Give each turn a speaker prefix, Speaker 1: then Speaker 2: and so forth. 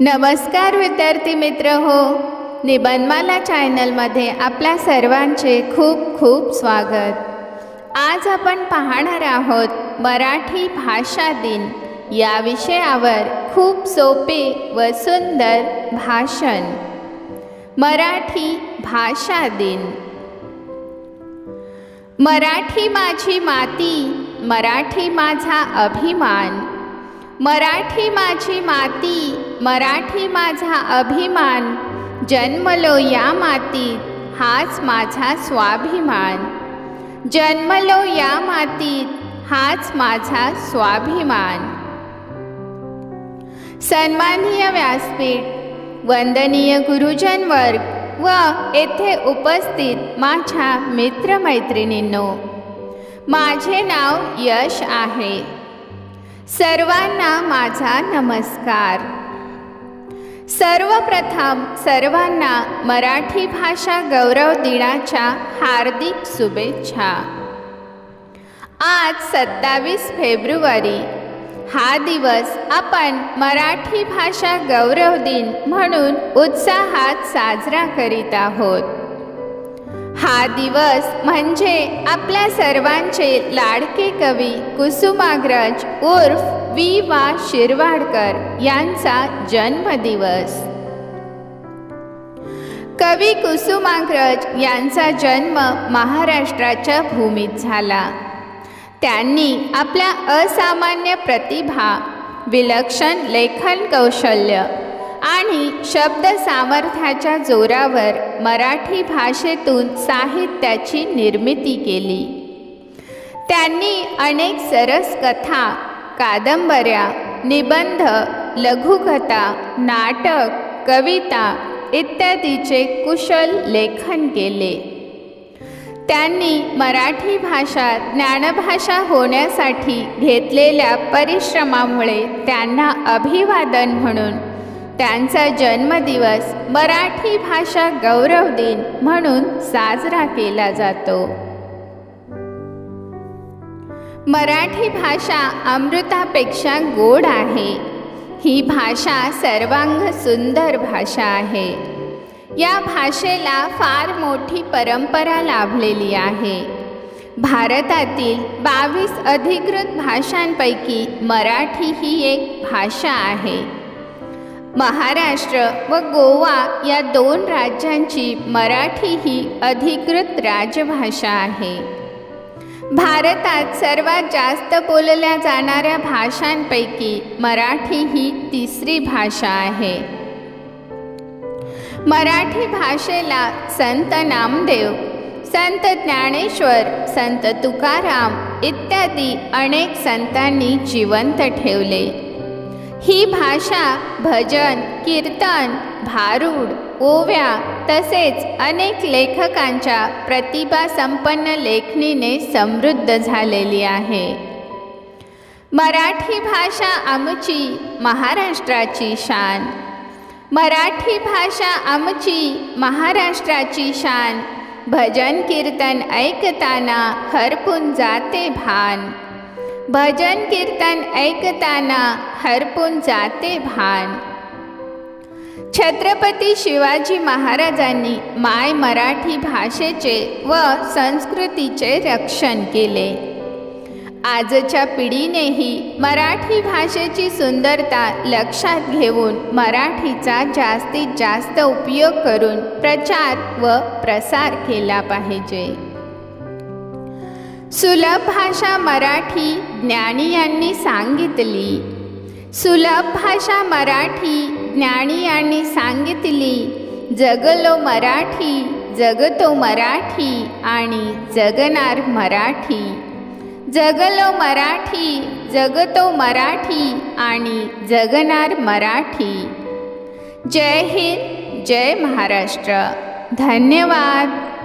Speaker 1: नमस्कार विद्यार्थी मित्र हो. निबंधमाला चॅनलमध्ये आपल्या सर्वांचे खूप खूप स्वागत. आज आपण पाहणार आहोत मराठी भाषा दिन. या विषयावर खूप सोपे व सुंदर भाषण. मराठी भाषा दिन. मराठी माझी माती मराठी माझा अभिमान. मराठी माझी माती मराठी माझा अभिमान. जन्मलो या मातीत हाच माझा स्वाभिमान. जन्मलो या मातीत हाच माझा स्वाभिमान. सन्माननीय व्यासपीठ वंदनीय गुरुजन वर्ग व येथे उपस्थित माझ्या मित्रमैत्रिणींनो माझे नाव यश आहे. सर्वांना माझा नमस्कार. सर्वप्रथम सर्वांना मराठी भाषा गौरव दिनाच्या हार्दिक शुभेच्छा. आज सत्तावीस फेब्रुवारी हा दिवस आपण मराठी भाषा गौरव दिन म्हणून उत्साहात साजरा करीत आहोत. हा दिवस म्हणजे आपल्या सर्वांचे लाडके कवी कुसुमाग्रज उर्फ वि वा शिरवाडकर यांचा जन्मदिवस. कवी कुसुमाग्रज यांचा जन्म महाराष्ट्राच्या भूमीत झाला. त्यांनी आपल्या असामान्य प्रतिभा विलक्षण लेखन कौशल्य आणि शब्द सामर्थ्याच्या जोरावर मराठी भाषेतून साहित्याची निर्मिती केली. त्यांनी अनेक सरस कथा कादंबऱ्या निबंध लघुकथा नाटक कविता इत्यादीचे कुशल लेखन केले. त्यांनी मराठी भाषा ज्ञानभाषा होण्यासाठी घेतलेल्या परिश्रमामुळे त्यांना अभिवादन म्हणून त्यांचा जन्मदिवस मराठी भाषा गौरव दिन म्हणून साजरा केला जातो. मराठी भाषा अमृतापेक्षा गोड आहे. ही भाषा सर्वांग सुंदर भाषा आहे. या भाषेला फार मोठी परंपरा लाभलेली आहे. भारतातील बावीस अधिकृत भाषांपैकी मराठी ही एक भाषा आहे. महाराष्ट्र व गोवा या दोन राज्यांची मराठी ही अधिकृत राजभाषा आहे. भारतात सर्वात जास्त बोलल्या जाणाऱ्या भाषांपैकी मराठी ही तिसरी भाषा आहे. मराठी भाषेला संत नामदेव संत ज्ञानेश्वर संत तुकाराम इत्यादी अनेक संतांनी जिवंत ठेवले. ही भाषा भजन कीर्तन भारूड ओव्या तसेच अनेक लेखकांच्या प्रतिभासंपन्न लेखणीने समृद्ध झालेली आहे. मराठी भाषा आमची महाराष्ट्राची शान. मराठी भाषा आमची महाराष्ट्राची शान. भजन कीर्तन ऐकताना हरपून जाते भान. भजन कीर्तन ऐकताना हरपून जाते भान. छत्रपती शिवाजी महाराजांनी माय मराठी भाषेचे व संस्कृतीचे रक्षण केले. आजच्या पिढीनेही मराठी भाषेची सुंदरता लक्षात घेऊन मराठीचा जास्तीत जास्त उपयोग करून प्रचार व प्रसार केला पाहिजे. सुलभ भाषा मराठी ज्ञानी यांनी सांगितली. सुलभ भाषा मराठी ज्ञानी यांनी सांगितली जगलो मराठी जगतो मराठी आणि जगणार मराठी. जगलो मराठी जगतो मराठी आणि जगणार मराठी. जय हिंद जय महाराष्ट्र. धन्यवाद.